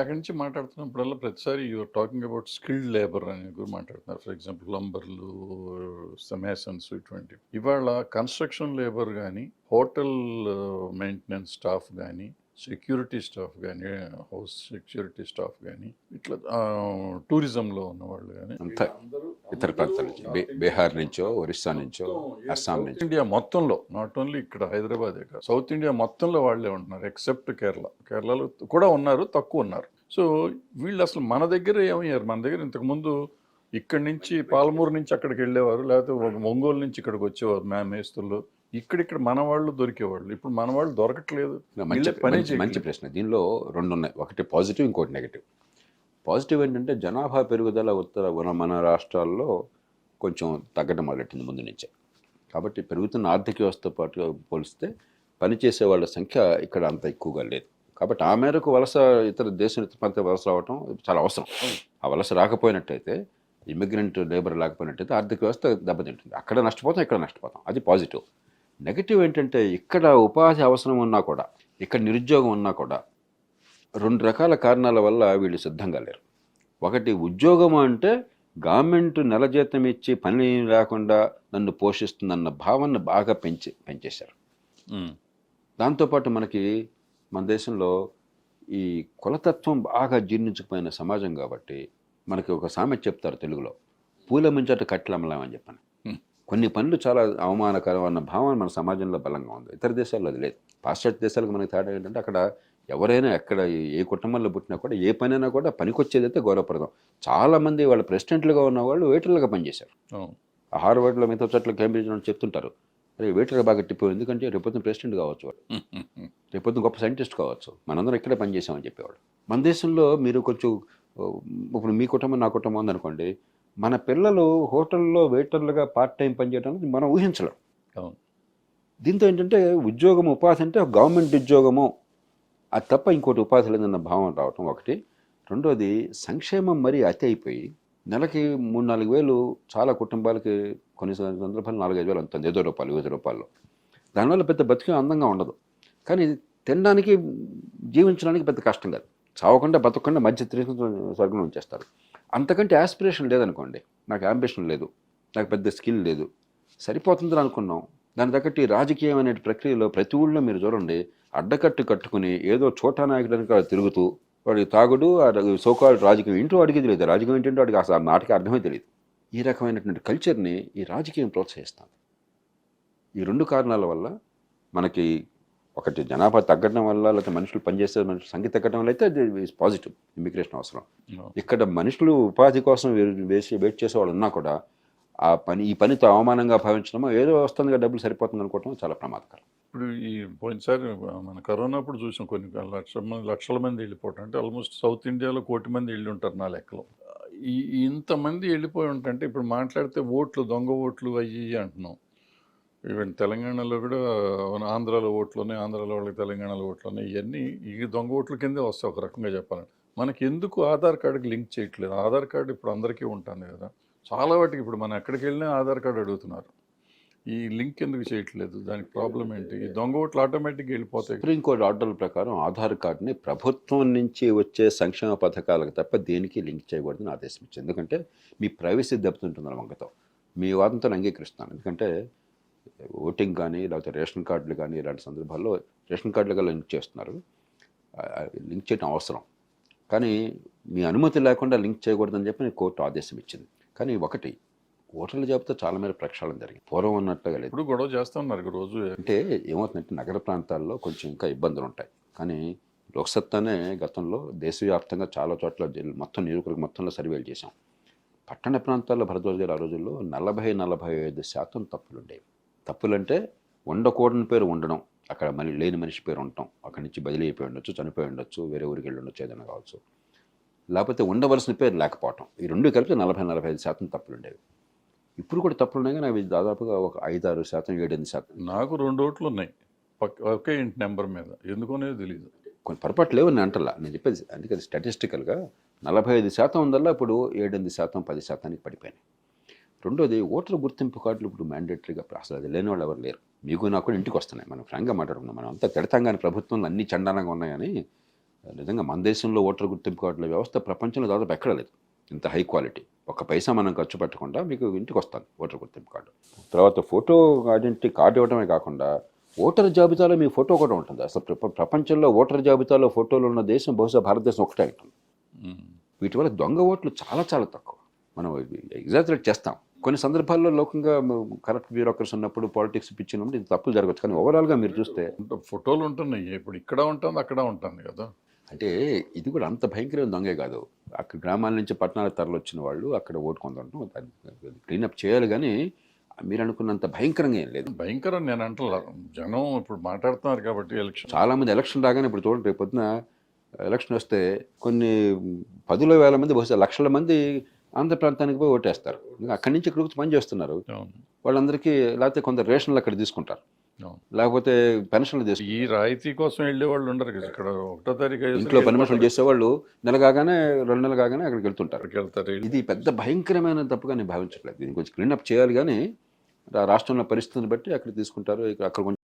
అక్కడి నుంచి మాట్లాడుతున్నప్పుడల్లా ప్రతిసారి you are talking about skilled labour అని గురించి మాట్లాడుతున్నారు. ఫర్ ఎగ్జాంపుల్ లంబర్లు మేసన్స్ ఇటువంటివి ఇవాళ కన్స్ట్రక్షన్ లేబర్ కానీ హోటల్ మెయింటెనెన్స్ స్టాఫ్ కానీ సెక్యూరిటీ స్టాఫ్ కానీ హౌస్ సెక్యూరిటీ స్టాఫ్ కానీ ఇట్లా టూరిజంలో ఉన్న వాళ్ళు కానీ అంతా ఇతర ప్రాంతాల నుంచి బీహార్ నుంచో ఒరిస్సా నుంచో అస్సాం నుంచి. ఇండియా మొత్తంలో నాట్ ఓన్లీ ఇక్కడ హైదరాబాదే కాదు సౌత్ ఇండియా మొత్తంలో వాళ్ళే ఉంటున్నారు ఎక్సెప్ట్ కేరళ. కేరళలో కూడా ఉన్నారు తక్కువ ఉన్నారు. సో వీళ్ళు అసలు మన దగ్గర ఏమయ్యారు? మన దగ్గర ఇంతకుముందు ఇక్కడి నుంచి పాలమూరు నుంచి అక్కడికి వెళ్ళేవారు లేకపోతే ఒక ఒంగోలు నుంచి ఇక్కడికి వచ్చేవారు మ్యా మేస్తులు ఇక్కడిక్కడ మన వాళ్ళు దొరికేవాళ్ళు. ఇప్పుడు మన వాళ్ళు దొరకట్లేదు. మంచి పనే మంచి-. ప్రశ్న. దీనిలో రెండు ఉన్నాయి ఒకటి పాజిటివ్ ఇంకోటి నెగిటివ్. పాజిటివ్ ఏంటంటే జనాభా పెరుగుదల ఉత్తర మన మన రాష్ట్రాల్లో కొంచెం తగ్గడం మొదలెట్టింది ముందు నుంచే. కాబట్టి పెరుగుతున్న ఆర్థిక వ్యవస్థతో పాటు పోలిస్తే పనిచేసే వాళ్ళ సంఖ్య ఇక్కడ అంత ఎక్కువగా లేదు. కాబట్టి ఆ మేరకు వలస ఇతర దేశం ఇతర ప్రాంత వలస రావటం చాలా అవసరం. ఆ వలస రాకపోయినట్టయితే ఇమిగ్రెంట్ లేబర్ లేకపోయినట్టయితే ఆర్థిక వ్యవస్థ దెబ్బతింటుంది. అక్కడ నష్టపోతాం ఇక్కడ నష్టపోతాం. అది పాజిటివ్. నెగిటివ్ ఏంటంటే ఇక్కడ ఉపాధి అవసరం ఉన్నా కూడా ఇక్కడ నిరుద్యోగం ఉన్నా కూడా రెండు రకాల కారణాల వల్ల వీళ్ళు సిద్ధంగా లేరు ఒకటి ఉద్యోగం అంటే గవర్నమెంట్ నెల జీతం ఇచ్చి పని లేకుండా నన్ను పోషిస్తుందన్న భావన బాగా పెంచి పెంచేశారు. దాంతోపాటు మనకి మన దేశంలో ఈ కులతత్వం బాగా జీర్ణించుకుపోయిన సమాజం కాబట్టి మనకి ఒక సామెత చెప్తారు తెలుగులో పూల ముంచట కట్లమ్మలం అని చెప్పాను. కొన్ని పనులు చాలా అవమానకరం అన్న భావన మన సమాజంలో బలంగా ఉంది. ఇతర దేశాల్లో అది లేదు. పాశ్చాత్య దేశాలకు మనకి తేడా ఏంటంటే అక్కడ ఎవరైనా ఎక్కడ ఏ కుటుంబంలో పుట్టినా కూడా ఏ పనైనా కూడా పనికొచ్చేదైతే గౌరవప్రదం. చాలామంది వాళ్ళ ప్రెసిడెంట్లుగా ఉన్న వాళ్ళు వెయిటర్లుగా పనిచేశారు. హార్వర్డ్లో మిగతా చోట్ల కేంబ్రిడ్జ్ అని చెప్తుంటారు. అరే వెయిటర్గా బాగా టిప్పు ఎందుకంటే రేపొద్దున ప్రెసిడెంట్ కావచ్చు వాడు. రేపొద్దున గొప్ప సైంటిస్ట్ కావచ్చు. మనందరం ఇక్కడే పనిచేసామని చెప్పేవాడు. మన దేశంలో మీరు కొంచెం ఇప్పుడు మీ కుటుంబం నా కుటుంబం ఉందనుకోండి మన పిల్లలు హోటల్లో వెయిటర్లుగా పార్ట్ టైం పనిచేయడం అనేది మనం ఊహించలేం. దీంతో ఏంటంటే ఉద్యోగం ఉపాధి అంటే గవర్నమెంట్ ఉద్యోగము. అది తప్ప ఇంకోటి ఉపాధి లేదన్న భావం రావటం ఒకటి. రెండోది సంక్షేమం మరీ అతి అయిపోయి నెలకి మూడు నాలుగు వేలు చాలా కుటుంబాలకి కొన్ని సందర్భాలు నాలుగైదు వేలు అంతుంది ఏదో రూపాయలు వివిధ రూపాయల్లో దానివల్ల పెద్ద బతికే అందంగా ఉండదు. కానీ తినడానికి జీవించడానికి పెద్ద కష్టం కాదు. చావకుండా బతకకుండా మధ్య తిరిగి స్వర్గం ఉంచేస్తారు. అంతకంటే ఆస్పిరేషన్ లేదనుకోండి. నాకు అంబిషన్ లేదు. నాకు పెద్ద స్కిల్ లేదు. సరిపోతుందని అనుకున్నాం. దాని తగ్గట్టు ఈ రాజకీయం అనే ప్రక్రియలో ప్రతి ఊళ్ళో మీరు చూడండి. అడ్డకట్టు కట్టుకుని ఏదో చోటా నాయకుడు అక్కడ తిరుగుతూ వాడికి తాగుడు సోకాలు రాజకీయం ఏంటో అడిగి తెలియదు. రాజకీయం ఏంటంటే వాడికి అసలు ఆ నాటికి అర్థమే తెలియదు. ఈ రకమైనటువంటి కల్చర్ని ఈ రాజకీయం ప్రోత్సహిస్తాను ఈ రెండు కారణాల వల్ల మనకి ఒకటి జనాభా తగ్గడం వల్ల లేకపోతే మనుషులు పనిచేసే మనుషులు సంఖ్య తగ్గడం వల్ల అయితే అది పాజిటివ్ ఇమిగ్రేషన్ అవసరం. ఇక్కడ మనుషులు ఉపాధి కోసం వేసి వెయిట్ చేసే వాళ్ళు ఉన్నా కూడా ఆ పని ఈ పనితో అవమానంగా భావించడమో ఏదో వస్తుందిగా డబ్బులు సరిపోతుంది అనుకోవటం చాలా ప్రమాదకరం. ఇప్పుడు ఈ పోయినసారి మన కరోనా అప్పుడు చూసాం కొన్ని లక్షల మంది లక్షల మంది వెళ్ళిపోవటం అంటే ఆల్మోస్ట్ సౌత్ ఇండియాలో కోటి మంది వెళ్ళి ఉంటారు నా లెక్కలో. ఈ ఇంతమంది వెళ్ళిపోయి ఉంటుంటే ఇప్పుడు మాట్లాడితే ఓట్లు దొంగ ఓట్లు అయ్యి అంటున్నాం. ఈవెన్ తెలంగాణలో కూడా మన ఆంధ్రాలో ఓట్లు ఉన్నాయి ఆంధ్రాలో వాళ్ళకి తెలంగాణలో ఓట్లు ఇవన్నీ ఈ దొంగ ఓట్ల కిందే వస్తాయి ఒక రకంగా చెప్పాలంటే. మనకి ఎందుకు ఆధార్ కార్డుకి లింక్ చేయట్లేదు? ఆధార్ కార్డు ఇప్పుడు అందరికీ ఉంటుంది కదా. చాలా వాటికి ఇప్పుడు మనం ఎక్కడికి వెళ్ళినా ఆధార్ కార్డు అడుగుతున్నారు. ఈ లింక్ ఎందుకు చేయట్లేదు? దానికి ప్రాబ్లం ఏంటి? ఈ దొంగ ఓట్లు ఆటోమేటిక్గా వెళ్ళిపోతాయి. సుప్రీంకోర్టు ఆర్డర్ల ప్రకారం ఆధార్ కార్డుని ప్రభుత్వం నుంచి వచ్చే సంక్షేమ పథకాలకు తప్ప దేనికి లింక్ చేయకూడదని ఆదేశం ఇచ్చింది. ఎందుకంటే మీ ప్రైవసీ దెబ్బతింటుంది వంకతో మీ వాదంతో అంగీకరిస్తాను ఎందుకంటే ఓటింగ్ కానీ లేకపోతే రేషన్ కార్డులు కానీ ఇలాంటి సందర్భాల్లో రేషన్ కార్డులుగా లింక్ చేస్తున్నారు. లింక్ చేయడం అవసరం. కానీ మీ అనుమతి లేకుండా లింక్ చేయకూడదని చెప్పి కోర్టు ఆదేశం ఇచ్చింది. కానీ ఒకటి ఓటర్ల జాబితా చాలా మేర ప్రక్షాళన జరిగింది. పూర్వం ఉన్నట్టుగా లేదు. ఇప్పుడు గొడవ చేస్తా ఉన్నారు ఇక రోజు. అంటే ఏమవుతుందంటే నగర ప్రాంతాల్లో కొంచెం ఇంకా ఇబ్బందులు ఉంటాయి. కానీ లోక్సత్తానే గతంలో దేశవ్యాప్తంగా చాలా చోట్ల మొత్తం నియోజకవర్గం మొత్తంలో సర్వేలు చేశాం. పట్టణ ప్రాంతాల్లో భరద్వాజ గారు ఆ రోజుల్లో నలభై నలభై ఐదు శాతం తప్పులు ఉండేవి తప్పులంటే ఉండకూడని పేరు ఉండడం. అక్కడ మళ్ళీ లేని మనిషి పేరు ఉండటం. అక్కడి నుంచి బదిలీ అయిపోయి ఉండొచ్చు చనిపోయి ఉండొచ్చు వేరే ఊరికి వెళ్ళి ఉండొచ్చు ఏదైనా కావచ్చు. లేకపోతే ఉండవలసిన పేరు లేకపోవటం. ఈ రెండు కలిపి నలభై నలభై ఐదు శాతం తప్పులు ఉండేవి ఇప్పుడు కూడా తప్పులు ఉన్నాయి కానీ అవి దాదాపుగా ఒక ఐదారు శాతం ఏడెనిమిది శాతం. నాకు రెండు ఓట్లు ఉన్నాయి. ఒకే ఇంటి నెంబర్ మీద. ఎందుకనే తెలియదు కొన్ని పొరపాట్లు లేవు నేను అంటలా. నేను చెప్పేది అందుకే అది స్టాటిస్టికల్గా నలభై ఐదు శాతం ఉందల్లా ఇప్పుడు ఏడెనిమిది శాతం పది శాతానికి పడిపోయినాయి. రెండోది ఓటర్ గుర్తింపు కార్డులు ఇప్పుడు మ్యాండేటరీగా అసలు అది లేని వాళ్ళు ఎవరు లేరు. మీకు నాకు కూడా ఇంటికి వస్తున్నాయి. మనం ఫ్రాంక్గా మాట్లాడుకున్నాం మనం అంతా తిడతాం కానీ ప్రభుత్వంలో అన్ని చండాలంగా ఉన్నాయని నిజంగా మన దేశంలో ఓటర్ గుర్తింపు కార్డుల వ్యవస్థ ప్రపంచంలో దాదాపు ఎక్కడ లేదు. ఇంత హై క్వాలిటీ. ఒక్క పైసా మనం ఖర్చు పెట్టకుండా మీకు ఇంటికి వస్తాను ఓటర్ గుర్తింపు కార్డు. తర్వాత ఫోటో ఐడెంటిటీ కార్డు ఇవ్వడమే కాకుండా ఓటర్ జాబితాలో మీ ఫోటో కూడా ఉంటుంది. అసలు ప్రప- ప్రపంచంలో ఓటర్ జాబితాలో ఫోటోలు ఉన్న దేశం బహుశా భారతదేశం ఒకటే ఉంటుంది. వీటి వల్ల దొంగ ఓట్లు చాలా చాలా తక్కువ. మనం ఎగ్జాజరేట్ చేస్తాం. కొన్ని సందర్భాల్లో లోకంగా కరప్ట్ బ్యూరోక్రసీ ఉన్నప్పుడు పాలిటిక్స్ పిచ్చినప్పుడు ఇది తప్పులు జరగచ్చు కానీ ఓవరాల్గా మీరు చూస్తే ఫోటోలు ఉంటున్నాయి. ఇప్పుడు ఇక్కడ ఉంటుంది అక్కడ ఉంటుంది కదా. అంటే ఇది కూడా అంత భయంకరమైన దొంగే కాదు. అక్కడ గ్రామాల నుంచి పట్టణాల తరలి వచ్చిన వాళ్ళు అక్కడ ఓటు కొందడం దాన్ని క్లీనప్ చేయాలి కానీ మీరు అనుకున్నంత భయంకరంగా ఏం లేదు. భయంకరం నేను అంటలా. జనం ఇప్పుడు మాట్లాడుతున్నారు కాబట్టి ఎలక్షన్. చాలా మంది ఎలక్షన్ రాగానే ఇప్పుడు చూడండి రేపు పొద్దున ఎలక్షన్ వస్తే కొన్ని పదుల వేల మంది బహుశా లక్షల మంది ఆంధ్ర ప్రాంతానికి పోయి ఓటేస్తారు. అక్కడి నుంచి ఇక్కడికి పని చేస్తున్నారు. వాళ్ళందరికీ లేకపోతే కొందరు రేషన్లు అక్కడ తీసుకుంటారు. లేకపోతే పెన్షన్లు తీసుకుంటారు. ఈ రాయితీ కోసం వెళ్ళే వాళ్ళు ఉండరు కదా. ఇక్కడ ఒకటో తారీఖు ఇంట్లో పని మనుషులు చేసేవాళ్ళు నెల కాగానే రెండు నెలలు కాగానే అక్కడికి వెళ్తుంటారు. వెళ్తారు. ఇది పెద్ద భయంకరమైన తప్పుగా నేను భావించట్లేదు. దీన్ని కొంచెం క్లీనప్ చేయాలి కానీ రాష్ట్రంలో పరిస్థితిని బట్టి అక్కడ తీసుకుంటారు. ఇక్కడ అక్కడ కొంచెం